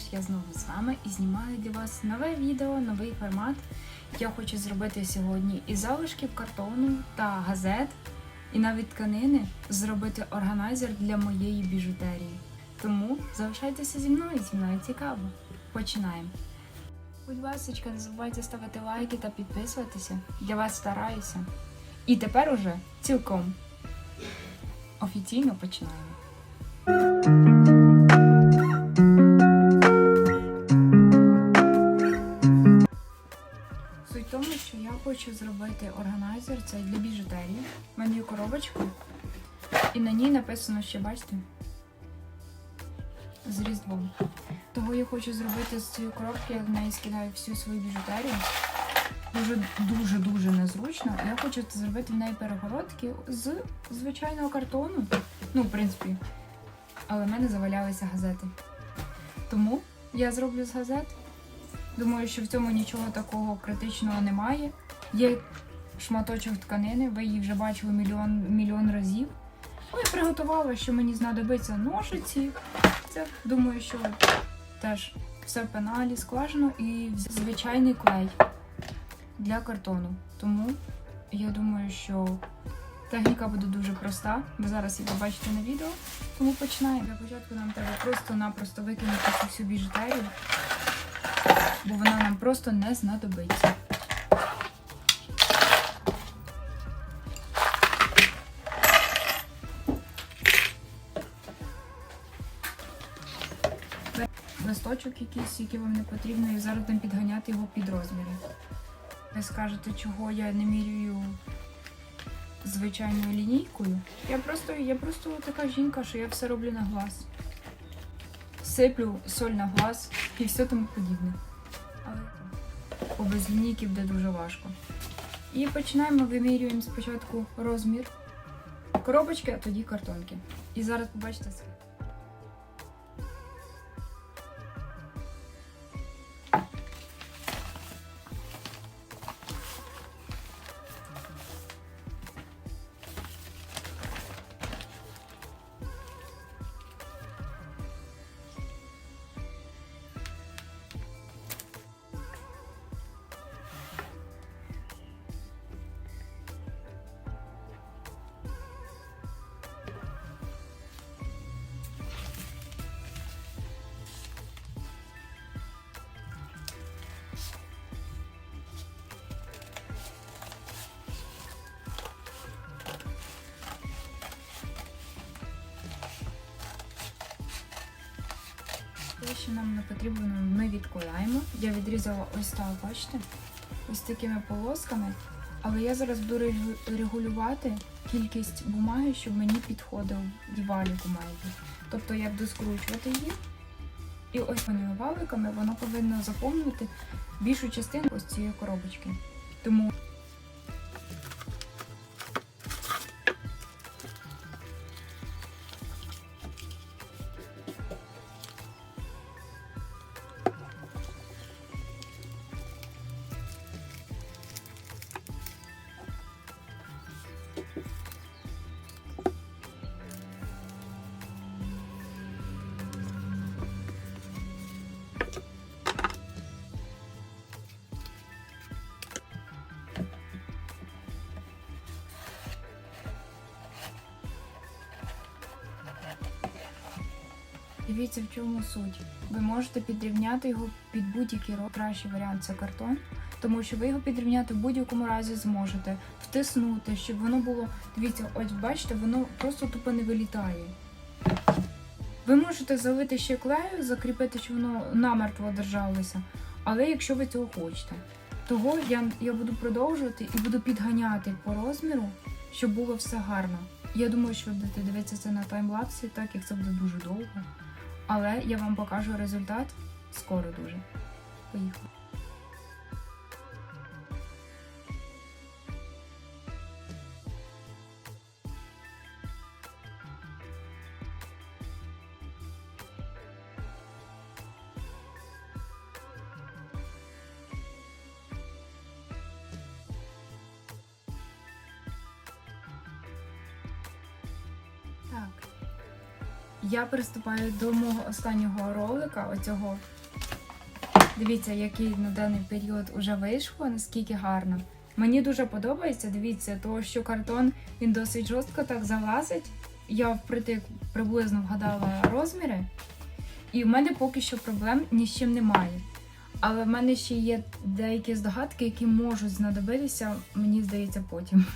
Париж, я знову з вами і знімаю для вас нове відео, новий формат. Я хочу зробити сьогодні із залишків картону та газет, і навіть тканини зробити органайзер для моєї біжутерії. Тому залишайтеся зі мною, зі мною цікаво. Починаємо. Будь ласка, не забувайте ставити лайки та підписуватися. Для вас стараюся. І тепер уже цілком офіційно починаємо. Хочу зробити органайзер, це для біжутерії. У мене є коробочка, і на ній написано ще, бачите, з різдвом. Того я хочу зробити з цієї коробки, я в неї скидаю всю свою біжутерію. Дуже дуже дуже незручно. Я хочу зробити в неї перегородки з звичайного картону. Ну, в принципі, але в мене завалялися газети. Тому я зроблю з газет. Думаю, що в цьому нічого такого критичного немає. Є шматочок тканини, ви її вже бачили мільйон, мільйон разів. Ну, я приготувала, що мені знадобиться ножиці. Це думаю, що теж все в пеналі скважину і звичайний клей для картону. Тому я думаю, що техніка буде дуже проста. Ви зараз її побачите на відео. Тому починаємо. Для початку нам треба просто-напросто викинути всю біжутерію, бо вона нам просто не знадобиться. Листочок якийсь, який вам не потрібно, і зараз будемо підганяти його під розміри. Ви скажете, чого я не міряю звичайною лінійкою. Я просто, я просто така жінка, що я все роблю на глаз. Сиплю соль на глаз і все тому подібне. Бо без лінійки буде дуже важко. І починаємо, вимірюємо спочатку розмір коробочки, а тоді картонки. І зараз побачите це. Те, що нам не потрібно, ми відкладаємо. Я відрізала ось так, бачите? Ось такими полосками. Але я зараз буду регулювати кількість бумаги, щоб мені підходив валік у мене. Тобто я буду скручувати її. І ось вони валиками воно повинно заповнити більшу частину ось цієї коробочки. Тому Дивіться, в чому суть. Ви можете підрівняти його під будь-який кращий варіант це картон, тому що ви його підрівняти в будь-якому разі зможете втиснути, щоб воно було. Дивіться, ось бачите, воно просто тупо не вилітає. Ви можете залити ще клею, закріпити, щоб воно намертво держалося. Але якщо ви цього хочете, того я, я буду продовжувати і буду підганяти по розміру, щоб було все гарно. Я думаю, що ви будете дивитися це на таймлапсі, так як це буде дуже довго. Але я вам покажу результат скоро дуже. Поїхали. Так. я приступаю до мого останнього ролика, оцього. Дивіться, який на даний період уже вийшло, наскільки гарно. Мені дуже подобається, дивіться, того, що картон він досить жорстко так залазить. Я впритик приблизно вгадала розміри, і в мене поки що проблем ні з чим немає. Але в мене ще є деякі здогадки, які можуть знадобитися, мені здається, потім.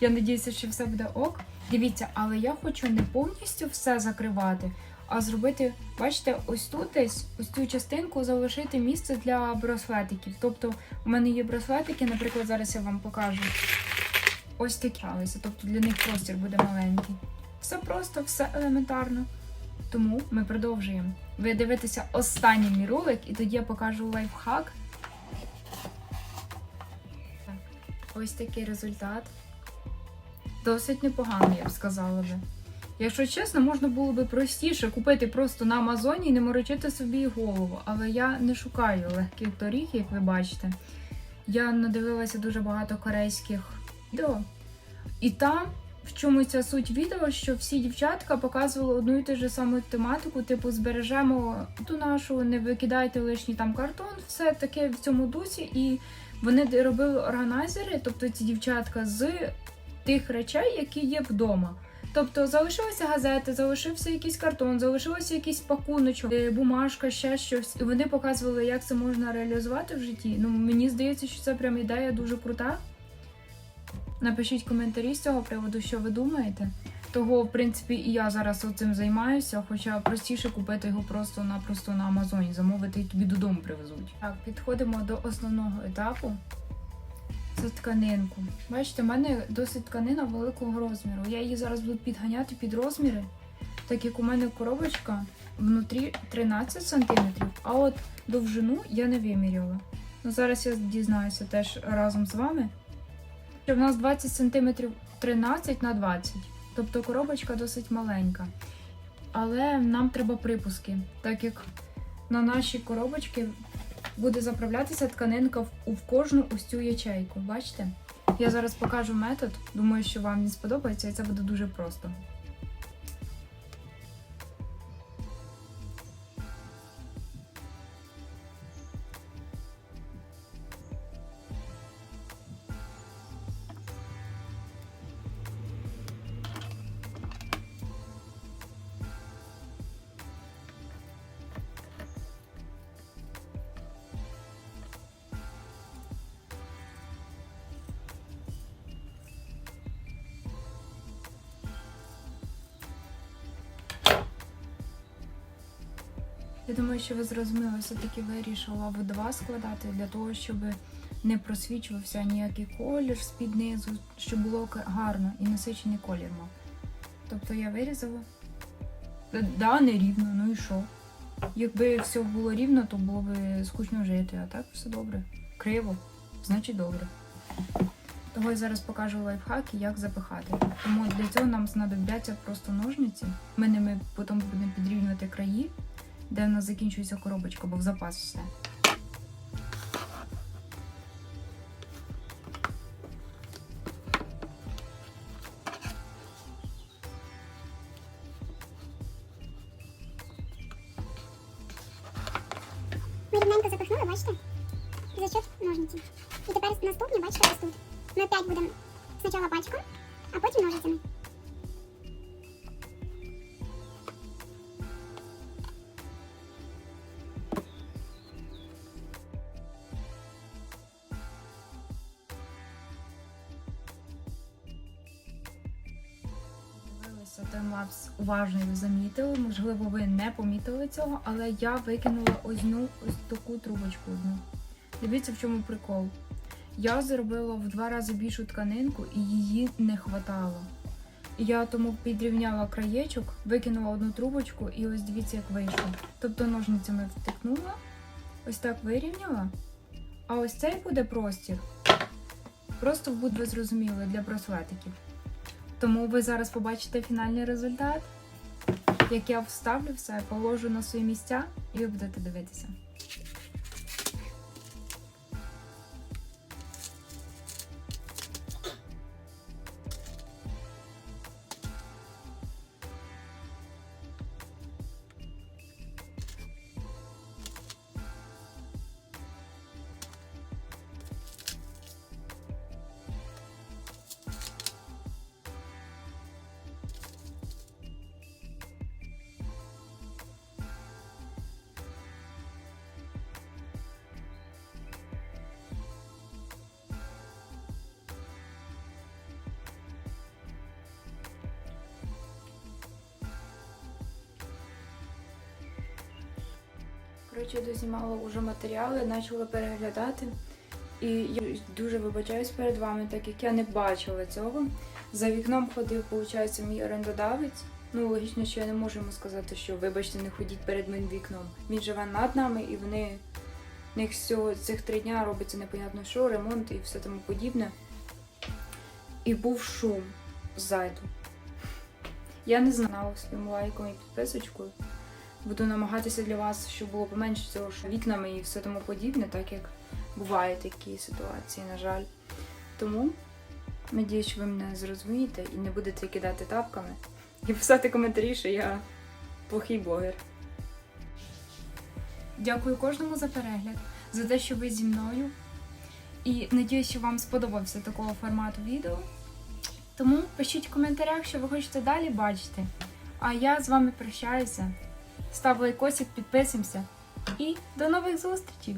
Я надіюся, що все буде ок. Дивіться, але я хочу не повністю все закривати, а зробити, бачите, ось тут десь ось цю частинку залишити місце для браслетиків. Тобто, у мене є браслетики, наприклад, зараз я вам покажу. Ось такі, алися, тобто для них простір буде маленький. Все просто, все елементарно. Тому ми продовжуємо. Ви дивитеся останній мій ролик, і тоді я покажу лайфхак. Так, ось такий результат. Досить непоганий, я б сказала би. Якщо чесно, можна було би простіше купити просто на Амазоні і не морочити собі голову. Але я не шукаю легких доріг, як ви бачите. Я надивилася дуже багато корейських відео. І там, в чому ця суть відео, що всі дівчатка показували одну і ту ж саму тематику, типу, збережемо ту нашу, не викидайте лишній там картон, все таке в цьому дусі. І вони робили органайзери, тобто ці дівчатка з тих речей, які є вдома. Тобто залишилися газети, залишився якийсь картон, залишилося якийсь пакуночок, е, бумажка, ще щось. І вони показували, як це можна реалізувати в житті. Ну мені здається, що це прям ідея дуже крута. Напишіть коментарі з цього приводу, що ви думаєте. Того, в принципі, і я зараз цим займаюся, хоча простіше купити його просто-напросто на Амазоні, замовити і тобі додому привезуть. Так, підходимо до основного етапу. Це тканинку. Бачите, в мене досить тканина великого розміру. Я її зараз буду підганяти під розміри, так як у мене коробочка внутрі 13 см, а от довжину я не вимірювала. Ну, зараз я дізнаюся теж разом з вами. В нас 20 см 13 на 20 Тобто коробочка досить маленька. Але нам треба припуски, так як на наші коробочки буде заправлятися тканинка в кожну ось ячейку. Бачите? Я зараз покажу метод. Думаю, що вам він сподобається, і це буде дуже просто. Я думаю, що ви зрозуміли, все-таки вирішила в два складати для того, щоб не просвічувався ніякий колір з-під низу, щоб було гарно і насичений колір мав. Тобто я вирізала. Е, Да, не рівно, ну і що? Якби все було рівно, то було б скучно жити, а так все добре. Криво, значить добре. Того я зараз покажу лайфхаки, як запихати. Тому для цього нам знадобляться просто ножниці. Ми ними потім будемо підрівнювати краї, де в нас закінчується коробочка, бо в запас все. Рівненько запихнули, бачите? За счет ножниці. І тепер наступні, бачите, ось тут. Ми опять будемо спочатку пальчиком, а потім ножицями. Дивилися таймлапс уважно і замітили. Можливо, ви не помітили цього, але я викинула одну ось таку трубочку одну. Дивіться, в чому прикол. Я зробила в два рази більшу тканинку і її не хватало. Я тому підрівняла краєчок, викинула одну трубочку і ось дивіться, як вийшло. Тобто ножницями втикнула, ось так вирівняла. А ось цей буде простір. Просто буде ви зрозуміли для браслетиків. Тому ви зараз побачите фінальний результат, як я вставлю все, положу на свої місця, і ви будете дивитися. Коротше, дознімала вже матеріали, почала переглядати. І я дуже вибачаюсь перед вами, так як я не бачила цього. За вікном ходив, виходить, мій орендодавець. Ну, логічно, що я не можу йому сказати, що вибачте, не ходіть перед моїм вікном. Він живе над нами, і вони в них всього цих три дня робиться непонятно що, ремонт і все тому подібне. І був шум ззаду. Я не знала своїм лайком і підписочкою. Буду намагатися для вас, щоб було поменше цього що вікнами і все тому подібне, так як бувають такі ситуації, на жаль. Тому надіюсь, що ви мене зрозумієте і не будете кидати тапками і писати коментарі, що я плохий блогер. Дякую кожному за перегляд, за те, що ви зі мною. І надіюсь, що вам сподобався такого формату відео. Тому пишіть в коментарях, що ви хочете далі бачити. А я з вами прощаюся. Став лайкосик, підписуємося. І до нових зустрічей!